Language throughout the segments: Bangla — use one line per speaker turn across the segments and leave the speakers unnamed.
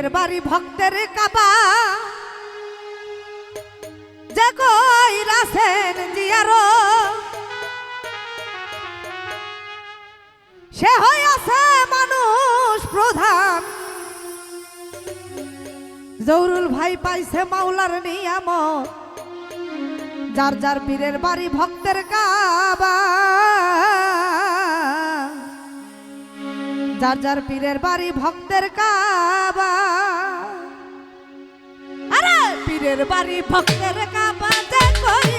নিজের বাড়ি, ভক্তের কাবা। যে কই রাসেন জিয়ারো? সে হয়ে আছে মানুষ প্রধান। জৌরুল ভাই পাইছে মাওলার নিয়াম যার যার পীরের বাড়ি, ভক্তের কাবা। যার যার পীরের বাড়ি ভক্তের কাবা। আরে! পীরের বাড়ি ভক্তের কাবা যে করি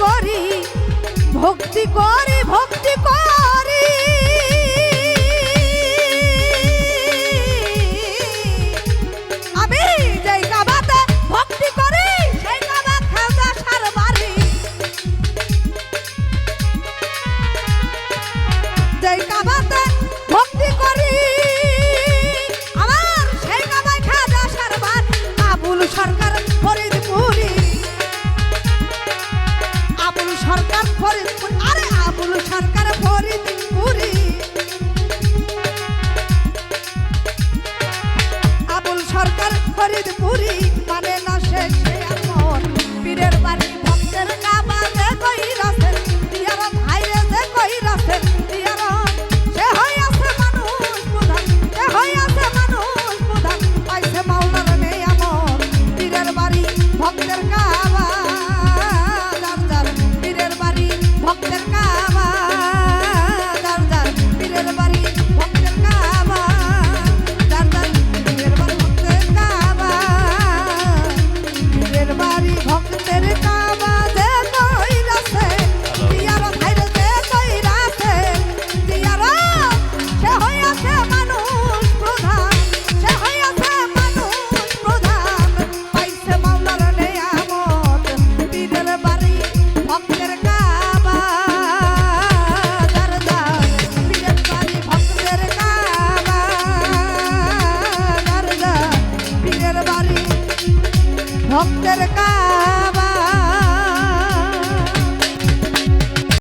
করি ভক্তি করি ভক্তি করি। ফরিদপুরি যার